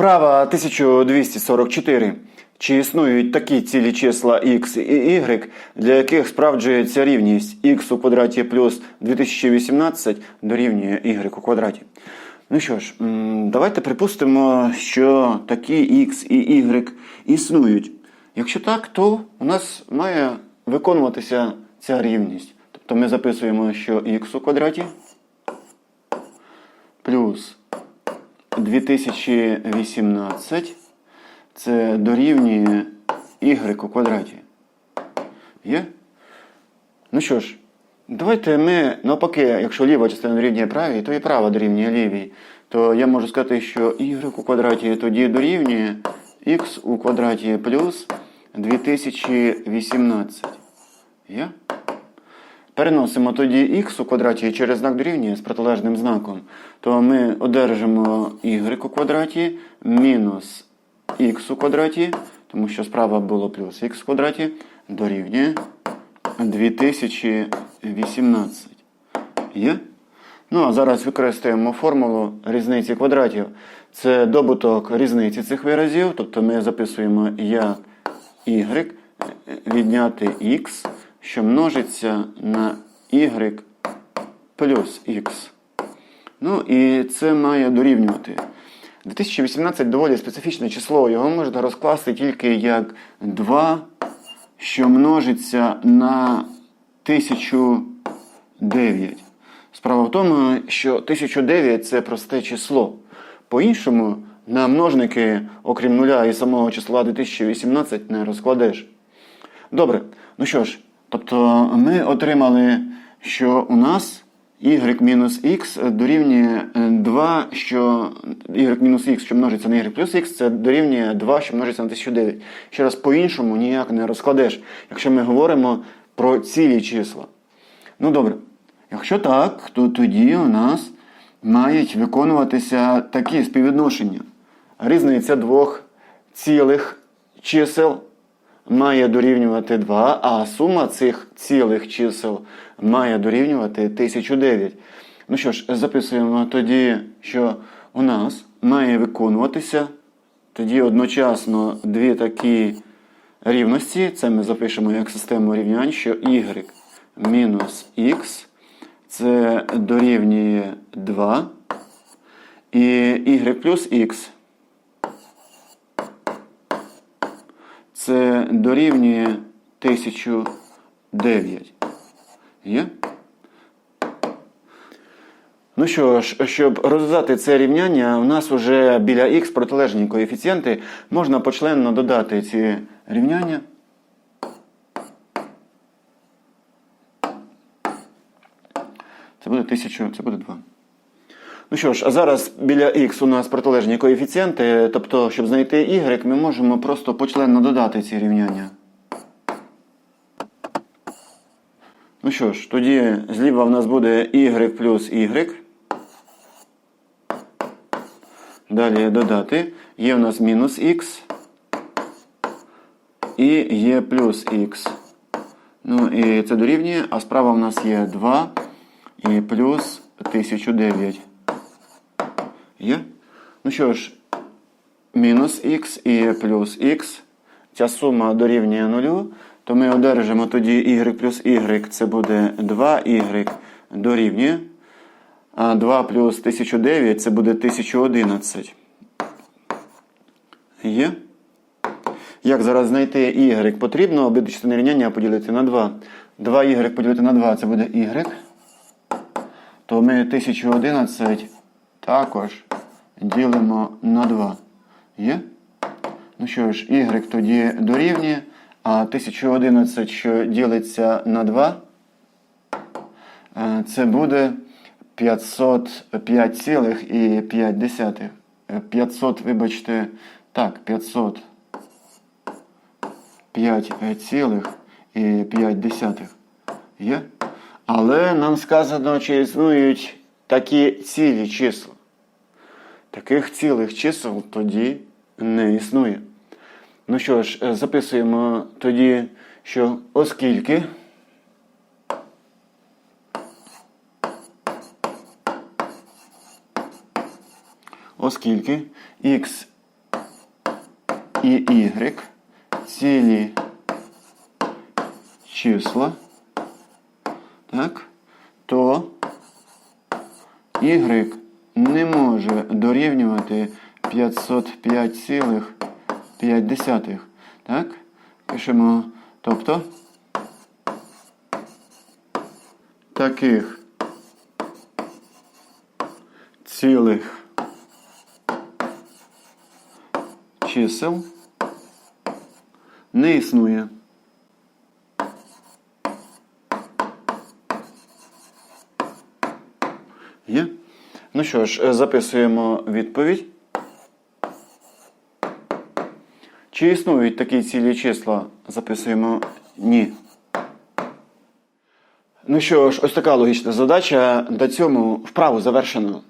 Вправа 1244. Чи існують такі цілі числа x і y, для яких справджується рівність x у квадраті плюс 2018 дорівнює y у квадраті? Ну що ж, давайте припустимо, що такі x і y існують. Якщо так, то у нас має виконуватися ця рівність. Тобто ми записуємо, що x у квадраті плюс 2018 це дорівнює y у квадраті. Є? Ну що ж, давайте ми навпаки, якщо ліва частина дорівнює правій, то і права дорівнює лівій. То я можу сказати, що y у квадраті тоді дорівнює x у квадраті плюс 2018. Є? Переносимо тоді х у квадраті через знак дорівнює з протилежним знаком, то ми одержимо y у квадраті мінус х у квадраті, тому що справа було плюс х в квадраті, дорівнює 2018. Є? Ну, а зараз використаємо формулу різниці квадратів. Це добуток різниці цих виразів, тобто ми записуємо як y відняти x, що множиться на y плюс x. Ну і це має дорівнювати. 2018 доволі специфічне число, його можна розкласти тільки як 2, що множиться на 1009. Справа в тому, що 1009 це просте число. По-іншому, на множники, окрім нуля і самого числа 2018, не розкладеш. Добре, ну що ж, тобто ми отримали, що у нас y мінус x дорівнює 2, що y мінус x, що множиться на y плюс x, це дорівнює 2, що множиться на 1009. Ще раз по-іншому ніяк не розкладеш, якщо ми говоримо про цілі числа. Ну добре, якщо так, то тоді у нас мають виконуватися такі співвідношення. Різниця двох цілих чисел має дорівнювати 2, а сума цих цілих чисел має дорівнювати 1009. Ну що ж, записуємо тоді, що у нас має виконуватися тоді одночасно дві такі рівності. Це ми запишемо як систему рівнянь, що y мінус x це дорівнює 2 і y плюс x це дорівнює 1009. Є? Ну що ж, щоб розв'язати це рівняння, у нас вже біля х протилежні коефіцієнти. Можна почленно додати ці рівняння. Це буде 1000, це буде 2. Ну що ж, а зараз біля х у нас протилежні коефіцієнти, тобто, щоб знайти y, ми можемо просто почленно додати ці рівняння. Ну що ж, тоді зліва в нас буде y плюс y. Далі додати. Є в нас мінус х. І є плюс х. Ну і це дорівнює, а справа в нас є 2 і плюс 1009. Є? Ну що ж, мінус х і плюс х. Ця сума дорівнює нулю, то ми одержимо тоді y плюс y, це буде 2y дорівнює. А 2 плюс 1009 це буде 1011. Є? Як зараз знайти y? Потрібно обидві частини рівняння поділити на 2. 2y поділити на 2 це буде y. То ми 1011 також ділимо на 2. Є? Ну що ж, y тоді дорівнює, а 1011, що ділиться на 2, е, це буде 505,5. 500, вибачте, так, 505,5. Є? Але нам сказано, чи існують такі цілі числа. Таких цілих чисел тоді не існує. Ну що ж, е, записуємо тоді, що оскільки оскільки x і y цілі числа, так, то y дорівнювати 505,5. Так? Пишемо, тобто таких цілих чисел не існує. Є? Ну що ж, е, записуємо відповідь. Чи існують такі цілі числа? Записуємо ні. Ну що ж, ось така логічна задача. До цьому вправу завершено.